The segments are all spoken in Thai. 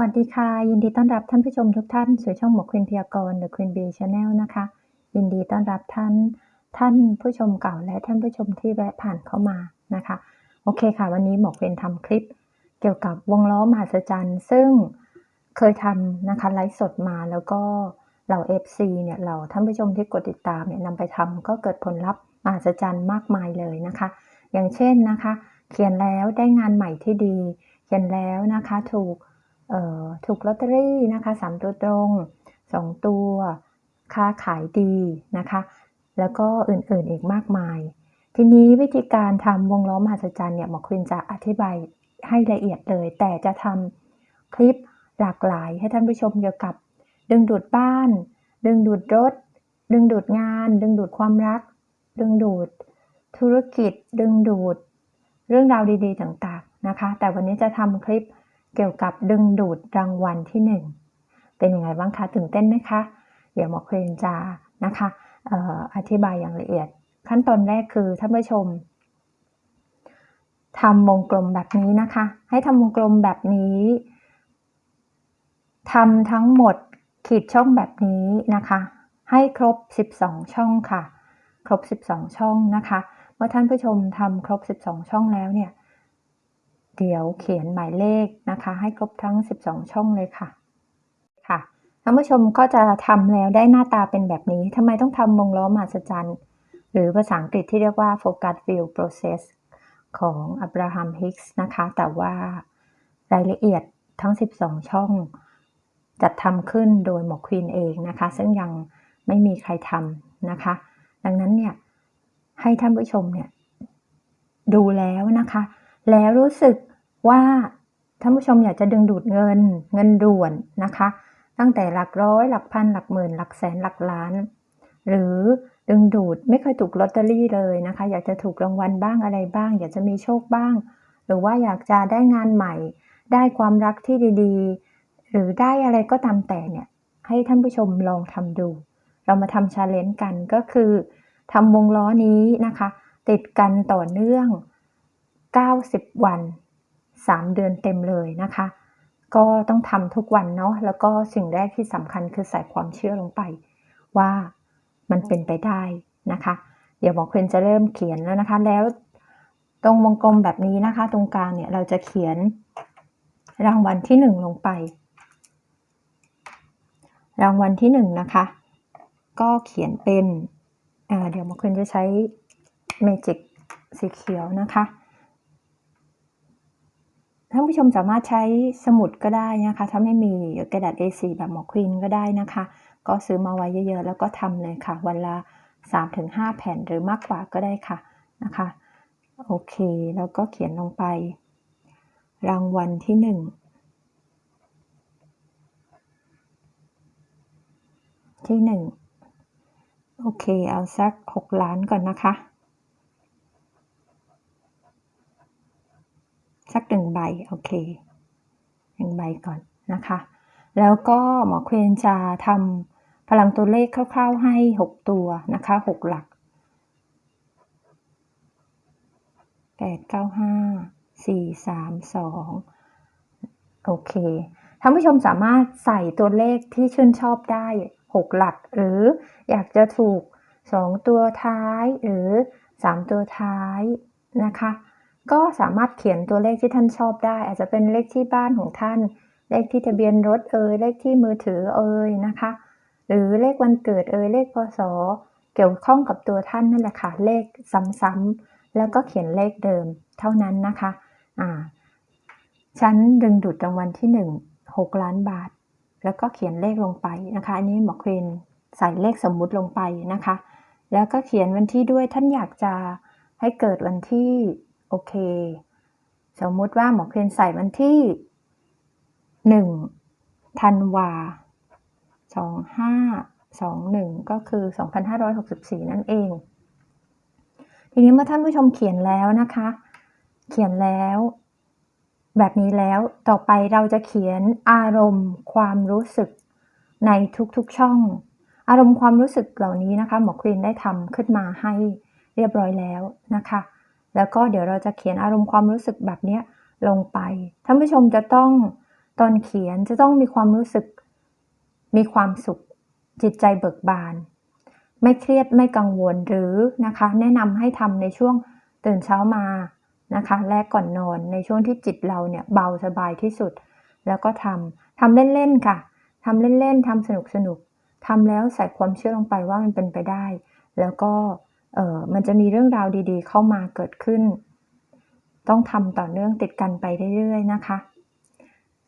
วัสดีค่ะ ยินดีต้อนรับท่านผู้ชมทุกท่านสู่ช่องหมวกควินพยากรณ์ The Queen Bee Channel นะคะ ยินดีต้อนรับท่าน ท่านผู้ชมเก่าและท่านผู้ชมที่แวะผ่านเข้ามานะคะ โอเคค่ะ วันนี้หมวกควินทำคลิป เกี่ยวกับวงล้อมหัศจรรย์ ซึ่งเคยทำนะคะไลฟ์สดมาแล้วก็เหล่า FC เนี่ยเหล่าท่านผู้ชมที่กดติดตามเนี่ยนำไปทำก็เกิดผลลัพธ์มหัศจรรย์มากมายเลยนะคะ อย่างเช่นนะคะ เขียนแล้วได้งานใหม่ที่ดี เขียนแล้วนะคะถูก ถูกลอตเตอรี่นะคะสามตัวตรงสองตัว ค้าขายดีนะคะ แล้วก็อื่นๆอีกมากมาย ทีนี้วิธีการทำวงล้อมหัศจรรย์เนี่ยหมอควินจะอธิบายให้ละเอียดเลย แต่จะทำคลิปหลากหลายให้ท่านผู้ชมเกี่ยวกับ ดึงดูดบ้าน ดึงดูดรถ ดึงดูดงาน ดึงดูดความรัก ดึงดูด ธุรกิจ ดึงดูด เรื่องราวดีๆต่างๆนะคะ แต่วันนี้จะทำคลิป เกี่ยวกับดึงดูดรางวัลที่หนึ่งเป็นยังไงบ้างคะตื่นเต้นไหมคะ เดี๋ยวหมอเครนจะนะคะอออธิบายอย่างละเอียด ขั้นตอนแรกคือท่านผู้ชมทำวงกลมแบบนี้นะคะ ให้ทำวงกลมแบบนี้ทำทั้งหมดขีดช่องแบบนี้นะคะ ให้ครบ 12 ช่องค่ะ ครบ 12 ช่องนะคะ เมื่อท่านผู้ชมทำครบ 12 ช่องแล้วเนี่ย เดี๋ยวเขียนหมายเลขนะคะ ให้ครบทั้ง 12 ช่องเลยค่ะ ค่ะท่านผู้ชมก็จะทำแล้วได้หน้าตาเป็นแบบนี้ทำไมต้องทำวงล้อมหัศจรรย์หรือภาษาอังกฤษที่เรียกว่า Focus Field Process ของอับราฮัมฮิกส์นะคะ แต่ว่ารายละเอียดทั้ง 12 ช่อง จัดทำขึ้นโดยหมอควีนเองนะคะ ซึ่งยังไม่มีใครทำนะคะ ดังนั้นเนี่ยให้ท่านผู้ชมเนี่ยดูแล้วนะคะ แล้วรู้สึกว่าท่านผู้ชมอยากจะดึงดูดเงินเงินด่วนนะคะ ตั้งแต่หลักร้อยหลักพันหลักหมื่นหลักแสนหลักล้าน หรือดึงดูดไม่เคยถูกลอตเตอรี่เลยนะคะ อยากจะถูกรางวัลบ้างอะไรบ้าง อยากจะมีโชคบ้าง หรือว่าอยากจะได้งานใหม่ ได้ความรักที่ดีๆ หรือได้อะไรก็ตามแต่เนี่ยให้ท่านผู้ชมลองทำดู เรามาทำชาเลนจ์กันก็คือทำวงล้อนี้นะคะ ติดกันต่อเนื่อง 90 วัน 3 เดือนเต็มเลยนะคะ ก็ต้องทำทุกวันเนาะแล้วก็สิ่งแรกที่สำคัญคือใส่ความเชื่อลงไป ว่ามันเป็นไปได้นะคะ เดี๋ยวหมอควินจะเริ่มเขียนแล้วนะคะ แล้วตรงวงกลมแบบนี้นะคะ ตรงกลางเนี่ยเราจะเขียนรางวัลที่ 1 ลงไป รางวัลที่ 1 นะคะ ก็เขียนเป็นเดี๋ยวหมอควินจะใช้เมจิกสีเขียวนะคะ ท่านผู้ชมสามารถใช้สมุดก็ได้นะคะ ถ้าไม่มีกระดาษ A4 แบบหมอควีนก็ได้นะคะ ก็ซื้อมาไว้เยอะๆ แล้วก็ทำเลยค่ะ วันละ 3-5 แผ่นหรือมากกว่าก็ได้ค่ะนะคะ โอเค แล้วก็เขียนลงไป รางวัลที่หนึ่งที่หนึ่งโอเค เอาสัก 6 ล้านก่อนนะคะสักหนึ่ง ใบโอเคหนึ่งใบก่อนนะคะ แล้วก็หมอเควนจะทำพลังตัวเลขคร่าว ๆให้ 6 ตัวนะคะ 6 หลัก 8 9 5 4 3 2 โอเคท่านผู้ชมสามารถใส่ตัวเลขที่ชื่นชอบได้ 6 หลัก หรืออยากจะถูก 2 ตัวท้ายหรือ 3 ตัวท้ายนะคะ ก็สามารถเขียนตัวเลขที่ท่านชอบได้ อาจจะเป็นเลขที่บ้านของท่าน เลขที่ทะเบียนรถเอ่ยเลขที่มือถือเอ่ยนะคะ หรือเลขวันเกิดเอ่ยเลขพศเกี่ยวข้องกับตัวท่านนั่นแหละค่ะเลขซ้ำๆแล้วก็เขียนเลขเดิมเท่านั้นนะคะอ่าฉันดึงดูดรางวัลที่ 1 6 ล้านบาท แล้วก็เขียนเลขลงไปนะคะ อันนี้หมอควินใส่เลขสมมุติลงไปนะคะ แล้วก็เขียนวันที่ด้วยท่านอยากจะให้เกิดวันที่ โอเค สมมุติว่าหมอเคนใส่วันที่1ธันวา2521ก็คือ2564นั่นเอง ทีนี้เมื่อท่านผู้ชมเขียนแล้วนะคะ เขียนแล้ว แบบนี้แล้วต่อไปเราจะเขียนอารมณ์ความรู้สึกในทุกๆช่อง อารมณ์ความรู้สึกเหล่านี้นะคะ หมอควีนได้ทำขึ้นมาให้เรียบร้อยแล้วนะคะ แล้วก็เดี๋ยวเราจะเขียนอารมณ์ความรู้สึกแบบนี้ลงไป ท่านผู้ชมจะต้องตอนเขียนจะต้องมีความรู้สึก มีความสุข จิตใจเบิกบาน ไม่เครียดไม่กังวลหรือนะคะ แนะนำให้ทำในช่วงตื่นเช้ามานะคะ และก่อนนอนในช่วงที่จิตเราเนี่ยเบาสบายที่สุด แล้วก็ทำทำเล่นๆค่ะทำเล่นๆทำสนุกๆทำแล้วใส่ความเชื่อลงไปว่ามันเป็นไปได้ แล้วก็ เออมันจะมีเรื่องราวดีๆ เข้ามาเกิดขึ้น ต้องทำต่อเนื่องติดกันไปเรื่อยๆนะคะ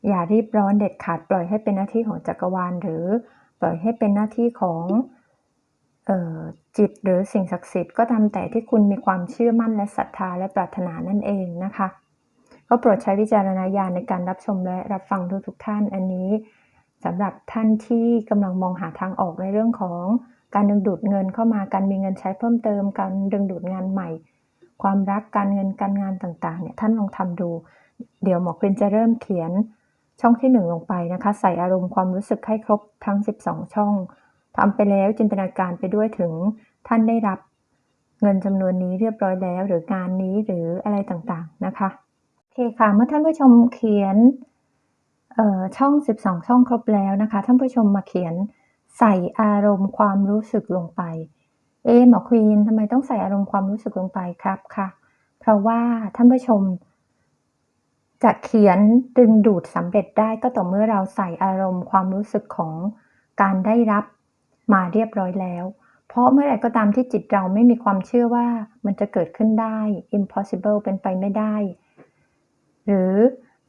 อย่ารีบร้อนเด็ดขาดปล่อยให้เป็นหน้าที่ของจักรวาล หรือปล่อยให้เป็นหน้าที่ของออจิตหรือสิ่งศักดิ์สิทธิ์ก็ตามแต่ที่คุณมีความเชื่อมั่นและศรัทธาและปรารถนานั่นเองนะคะ ก็โปรดใช้วิจารณญาณในการรับชมและรับฟังทุกๆท่านอันนี้สำหรับท่านที่กำลังมองหาทางออกในเรื่องของ การดึงดูดเงินเข้ามาการมีเงินใช้เพิ่มเติม การดึงดูดงานใหม่ ความรักการเงินการงานต่างๆเนี่ยท่านลองทำดู เดี๋ยวหมอควินจะเริ่มเขียนช่องที่ 1 ลงไปนะคะ ใส่อารมณ์ความรู้สึกให้ครบทั้ง 12 ช่องทำไปแล้วจินตนาการไปด้วยถึงท่านได้รับเงินจำนวนนี้เรียบร้อยแล้ว หรืองานนี้หรืออะไรต่างๆนะคะโอเคค่ะเมื่อท่านผู้ชมเขียนช่อง 12 ช่องครบแล้วนะคะ ท่านผู้ชมมาเขียน ใส่อารมณ์ความรู้สึกลงไป เอหมอควีนทำไมต้องใส่อารมณ์ความรู้สึกลงไปครับค่ะ เพราะว่าท่านผู้ชม จะเขียนดึงดูดสำเร็จได้ก็ต่อเมื่อเราใส่อารมณ์ความรู้สึกของการได้รับมาเรียบร้อยแล้ว เพราะเมื่อไหร่ก็ตามที่จิตเราไม่มีความเชื่อว่ามันจะเกิดขึ้นได้ impossible เป็นไปไม่ได้ หรือ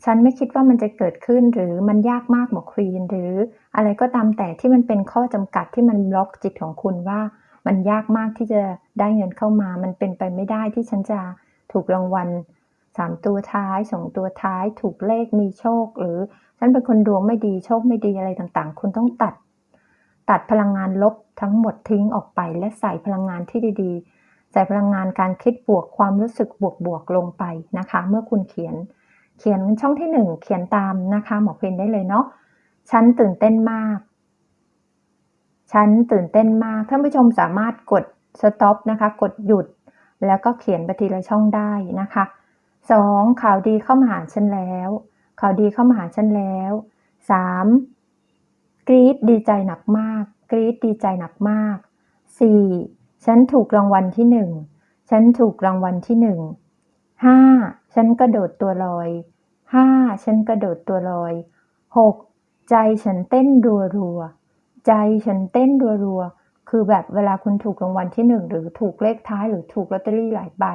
ฉันไม่คิดว่ามันจะเกิดขึ้นหรือมันยากมากหมอควีนหรืออะไรก็ตามแต่ที่มันเป็นข้อจำกัดที่มันล็อกจิตของคุณว่า มันยากมากที่จะได้เงินเข้ามา มันเป็นไปไม่ได้ที่ฉันจะถูกรางวัลสามตัวท้ายสองตัวท้าย ถูกเลขมีโชค หรือฉันเป็นคนดวงไม่ดีโชคไม่ดีอะไรต่างๆ คุณต้องตัด ตัดพลังงานลบทั้งหมดทิ้งออกไป และใส่พลังงานที่ดีๆใส่พลังงานการคิดบวกความรู้สึกบวกๆลงไปนะคะ เมื่อคุณเขียน เขียนช่องที่หนึ่งเขียนตามนะคะ หมอเพนได้เลยเนาะฉันตื่นเต้นมาก ฉันตื่นเต้นมาก ท่านผู้ชมสามารถกด stop นะคะ กดหยุด แล้วก็เขียนไปทีละช่องได้นะคะสองข่าวดีเข้ามาหาฉันแล้ว ข่าวดีเข้ามาหาฉันแล้วสามกรี๊ดดีใจหนักมาก กรี๊ดดีใจหนักมากสี่ฉันถูกรางวัลที่หนึ่งฉันถูกรางวัลที่หนึ่ง ห้าฉันกระโดดตัวลอยห้าฉันกระโดดตัวลอยหกใจฉันเต้นรัวรัวใจฉันเต้นรัวรัวคือแบบเวลาคุณถูกรางวัลที่หนึ่งหรือถูกเลขท้ายหรือถูกลอตเตอรี่หลายใบ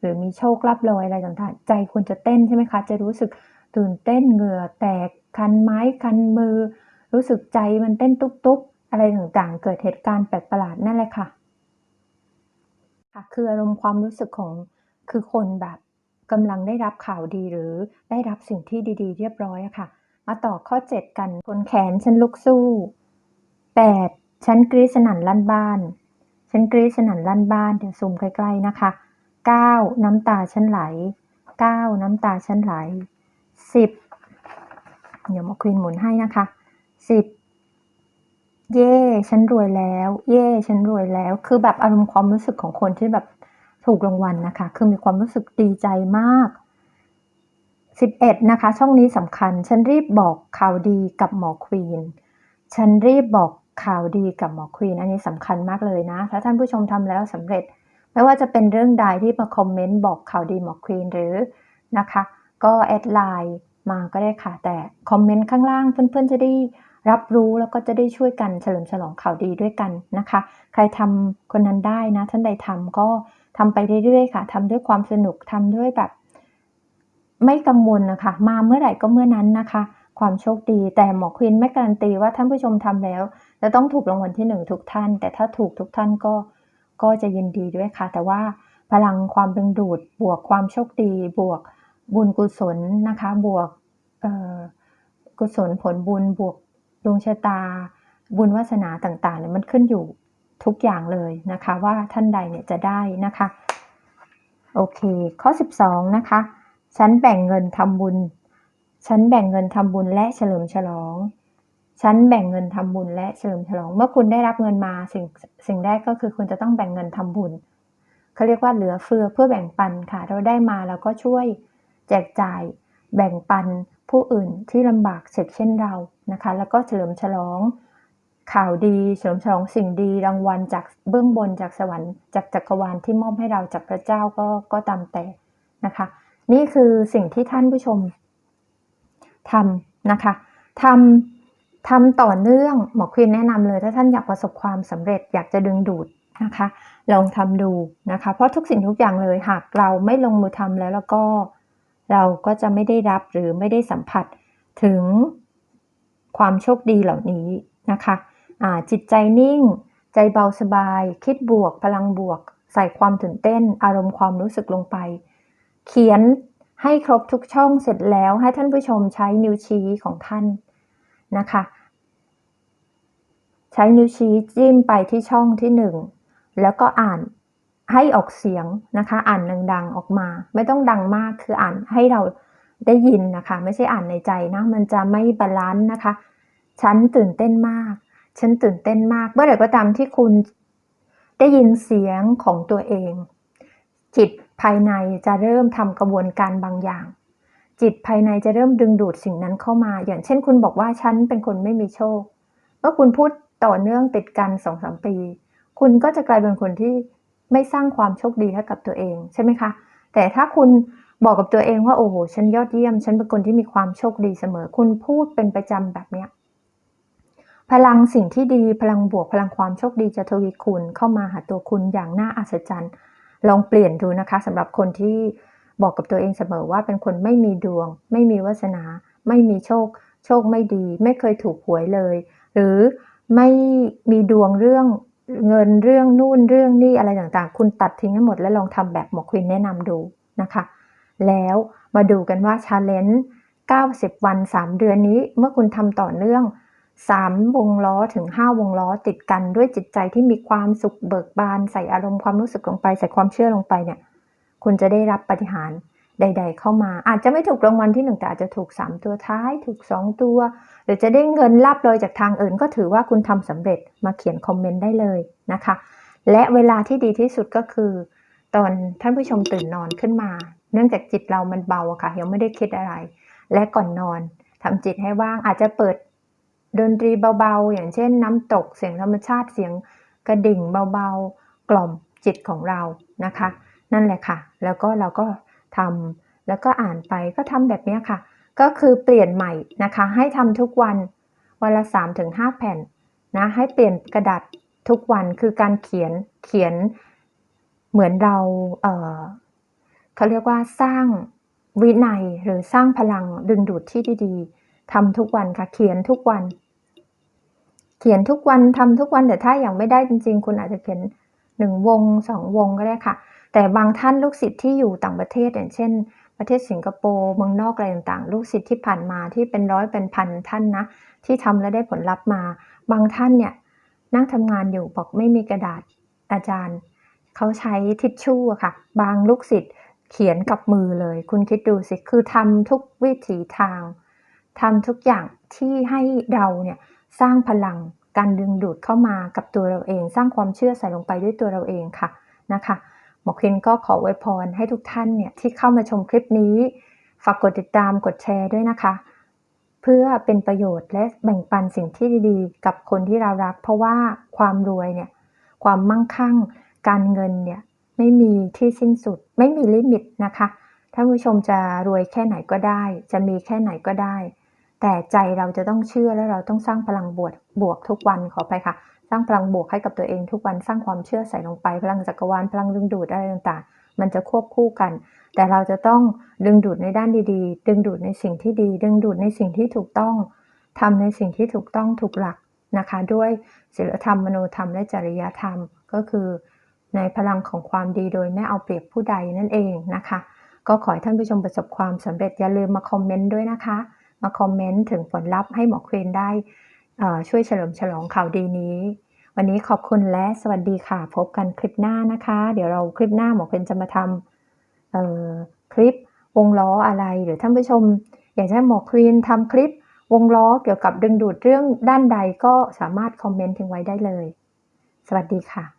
หรือมีโชคลาภลอยอะไรต่างๆ ใจคุณจะเต้นใช่ไหมคะ จะรู้สึกตื่นเต้นเหงื่อแตกคันไม้คันมือ รู้สึกใจมันเต้นตุ๊บๆอะไรต่างๆ เกิดเหตุการณ์แปลกประหลาดนั่นแหละค่ะค่ะคืออารมณ์ความรู้สึกของ คือคนแบบกำลังได้รับข่าวดีหรือได้รับสิ่งที่ดีๆ เรียบร้อยอะค่ะ มาต่อข้อ 7 กันคนแขนฉันลุกสู้ 8. ฉันกรีสนั่นลั่นบ้าน ฉันกรีสนั่นลั่นบ้านเดี๋ยวซูมใกล้ๆนะคะ 9. น้ำตาฉันไหล 9. น้ำตาฉันไหล 10. เดี๋ยวมาควีนหมุนให้นะคะ 10. เย่ฉันรวยแล้ว เย่ฉันรวยแล้ว คือแบบอารมณ์ความรู้สึกของคนที่แบบ ถูกรางวัลนะคะ คือมีความรู้สึกดีใจมาก 11 นะคะ ช่องนี้สำคัญ ฉันรีบบอกข่าวดีกับหมอควีน ฉันรีบบอกข่าวดีกับหมอควีน อันนี้สำคัญมากเลยนะ ถ้าท่านผู้ชมทำแล้วสำเร็จ ไม่ว่าจะเป็นเรื่องใดที่มาคอมเมนต์บอกข่าวดีหมอควีนหรือนะคะ ก็แอดไลน์มาก็ได้ค่ะ แต่คอมเมนต์ข้างล่างเพื่อนๆจะได้รับรู้แล้วก็จะได้ช่วยกันเฉลิมฉลองข่าวดีด้วยกันนะคะ ใครทำคนนั้นได้นะ ท่านใดทำก็ ทำไปเรื่อยๆค่ะทำด้วยความสนุกทำด้วยแบบ ไม่กังวลนะคะ มาเมื่อไหร่ก็เมื่อนั้นนะคะ ความโชคดีแต่หมอควินไม่การันตีว่าท่านผู้ชมทำแล้วจะต้องถูกรางวัลที่หนึ่งทุกท่าน แต่ถ้าถูกทุกท่านก็ก็จะยินดีด้วยค่ะ แต่ว่าพลังความดึงดูด บวกความโชคดี บวกบุญกุศลนะคะ บวกกุศลผลบุญบวกดวงชะตา บุญวาสนาต่างๆเนี่ยมันขึ้นอยู่ ทุกอย่างเลยนะคะ ว่าท่านใดเนี่ยจะได้นะคะ โอเค ข้อ 12 นะคะ ฉันแบ่งเงินทำบุญ ฉันแบ่งเงินทำบุญและเฉลิมฉลอง ฉันแบ่งเงินทำบุญและเฉลิมฉลอง เมื่อคุณได้รับเงินมาสิ่งสิ่งแรกก็คือคุณจะต้องแบ่งเงินทำบุญเขาเรียกว่าเหลือเฟือเพื่อแบ่งปันค่ะ เราได้มาแล้วก็ช่วยแจกจ่ายแบ่งปันผู้อื่นที่ลำบากเสร็จเช่นเรานะคะ แล้วก็เฉลิมฉลอง ข่าวดีเฉลิมฉลองสิ่งดีรางวัลจากเบื้องบนจากสวรรค์จากจักรวาลที่มอบให้เราจากพระเจ้าก็ก็ตามแต่นะคะ นี่คือสิ่งที่ท่านผู้ชมทำนะคะทำทำต่อเนื่องหมอควินแนะนำเลย ถ้าท่านอยากประสบความสำเร็จอยากจะดึงดูดนะคะ ลองทำดูนะคะ เพราะทุกสิ่งทุกอย่างเลยหากเราไม่ลงมือทำแล้วแล้วก็เราก็จะไม่ได้รับหรือไม่ได้สัมผัสถึงความโชคดีเหล่านี้นะคะ จิตใจนิ่ง ใจเบาสบาย คิดบวก พลังบวก ใส่ความตื่นเต้น อารมณ์ความรู้สึกลงไป เขียนให้ครบทุกช่องเสร็จแล้วให้ท่านผู้ชมใช้นิ้วชี้ของท่านนะคะ ใช้นิ้วชี้จิ้มไปที่ช่องที่หนึ่งแล้วก็อ่านให้ออกเสียงนะคะ อ่านดังๆออกมา ไม่ต้องดังมากคืออ่านให้เราได้ยินนะคะ ไม่ใช่อ่านในใจนะ มันจะไม่บาลานซ์นะคะ ฉันตื่นเต้นมาก ฉันตื่นเต้นมากเมื่อไหร่ก็ตามที่คุณได้ยินเสียงของตัวเอง จิตภายในจะเริ่มทำกระบวนการบางอย่าง จิตภายในจะเริ่มดึงดูดสิ่งนั้นเข้ามา อย่างเช่น คุณบอกว่าฉันเป็นคนไม่มีโชคเมื่อคุณพูดต่อเนื่องติดกันสองสามปี คุณก็จะกลายเป็นคนที่ไม่สร้างความโชคดีให้กับตัวเองใช่ไหมคะ แต่ถ้าคุณบอกกับตัวเองว่าโอ้โหฉันยอดเยี่ยม ฉันเป็นคนที่มีความโชคดีเสมอ คุณพูดเป็นประจำแบบเนี้ย พลังสิ่งที่ดีพลังบวกพลังความโชคดีจะทวีคูณเข้ามาหาตัวคุณอย่างน่าอัศจรรย์ ลองเปลี่ยนดูนะคะสำหรับคนที่บอกกับตัวเองเสมอว่าเป็นคนไม่มีดวง ไม่มีวาสนา ไม่มีโชค โชคไม่ดี ไม่เคยถูกหวยเลย หรือไม่มีดวงเรื่องเงินเรื่องนู่นเรื่องนี่อะไรต่างๆ คุณตัดทิ้งให้หมดแล้วลองทำแบบหมอควินแนะนำดูนะคะ แล้วมาดูกันว่าชาเลนจ์90 วัน 3 เดือนนี้เมื่อคุณทำต่อเนื่อง 3 วงล้อถึง 5 วงล้อติดกันด้วยจิตใจที่มีความสุขเบิกบานใส่อารมณ์ความรู้สึกลงไป ใส่ความเชื่อลงไปเนี่ยคุณจะได้รับปฏิหารใด ๆ เข้ามา อาจจะไม่ถูกรางวัลที่หนึ่งแต่อาจจะถูก 3 ตัวท้าย ถูก 2 ตัว หรือจะได้เงินรับเลยจากทางอื่น ก็ถือว่าคุณทำสำเร็จมาเขียนคอมเมนต์ได้เลยนะคะ และเวลาที่ดีที่สุดก็คือ ตอนท่านผู้ชมตื่นนอนขึ้นมา เนื่องจากจิตเรามันเบาอะค่ะยังไม่ได้คิดอะไร และก่อนนอนทำจิตให้ว่างอาจจะเปิด ดนตรีเบาๆ อย่างเช่นน้ำตกเสียงธรรมชาติเสียงกระดิ่งเบาๆ กล่อมจิตของเรานะคะ นั่นแหละค่ะ แล้วก็เราก็ทำแล้วก็อ่านไปก็ทำแบบนี้ค่ะ ก็คือเปลี่ยนใหม่นะคะ ให้ทำทุกวันวันละ 3-5 แผ่นนะให้เปลี่ยนกระดาษทุกวันคือการเขียนเขียนเหมือนเราเเขาเรียกว่าสร้างวินัยหรือสร้างพลังดึงดูดที่ดีๆ ทำทุกวันค่ะ เขียนทุกวัน เขียนทุกวันทำทุกวันแต่ถ้าอย่างไม่ได้จริง ๆ คุณอาจจะเขียนหนึ่งวงสองวงก็ได้ค่ะ แต่บางท่านลูกศิษย์ที่อยู่ต่างประเทศอย่างเช่น ประเทศสิงคโปร์เมืองนอกอะไรต่างๆ ลูกศิษย์ที่ผ่านมาที่เป็นร้อยเป็นพันท่านนะ ที่ทำแล้วได้ผลลัพธ์มา บางท่านเนี่ยนั่งทำงานอยู่บอกไม่มีกระดาษอาจารย์ เขาใช้ทิชชู่ค่ะ บางลูกศิษย์เขียนกับมือเลย คุณคิดดูสิคือทำทุกวิถีทาง ทำทุกอย่างที่ให้เราเนี่ยสร้างพลังการดึงดูดเข้ามากับตัวเราเอง สร้างความเชื่อใส่ลงไปด้วยตัวเราเองค่ะนะคะหมอคินก็ขอไว้พรให้ทุกท่านเนี่ยที่เข้ามาชมคลิปนี้ ฝากกดติดตามกดแชร์ด้วยนะคะ เพื่อเป็นประโยชน์และแบ่งปันสิ่งที่ดีๆ กับคนที่เรารัก เพราะว่าความรวยเนี่ยความมั่งคั่ง การเงินเนี่ยไม่มีที่สิ้นสุด ไม่มีลิมิตนะคะท่านผู้ชมจะรวยแค่ไหนก็ได้ จะมีแค่ไหนก็ได้ แต่ใจเราจะต้องเชื่อและเราต้องสร้างพลังบวกบวกทุกวันขอไปค่ะ สร้างพลังบวกให้กับตัวเองทุกวันสร้างความเชื่อใส่ลงไป พลังจักรวาลพลังดึงดูดอะไรต่างๆ มันจะควบคู่กัน แต่เราจะต้องดึงดูดในด้านดีๆ ดึงดูดในสิ่งที่ดี ดึงดูดในสิ่งที่ถูกต้องทำในสิ่งที่ถูกต้องถูกหลักนะคะ ด้วยศีลธรรมมโนธรรมและจริยธรรมก็คือในพลังของความดีโดยไม่เอาเปรียบผู้ใดนั่นเองนะคะ ก็ขอให้ท่านผู้ชมประสบความสำเร็จอย่าลืมมาคอมเมนต์ด้วยนะคะ มาคอมเมนต์ถึงผลลัพธ์ให้หมอเควนได้ช่วยเฉลิมฉลองข่าวดีนี้ วันนี้ขอบคุณและสวัสดีค่ะ พบกันคลิปหน้านะคะ เดี๋ยวเราคลิปหน้าหมอเควนจะมาทำคลิปวงล้ออะไรหรือท่านผู้ชม อยากให้หมอควีนทำคลิปวงล้อเกี่ยวกับดึงดูดเรื่องด้านใดก็สามารถคอมเมนต์ทิ้งไว้ได้เลย สวัสดีค่ะ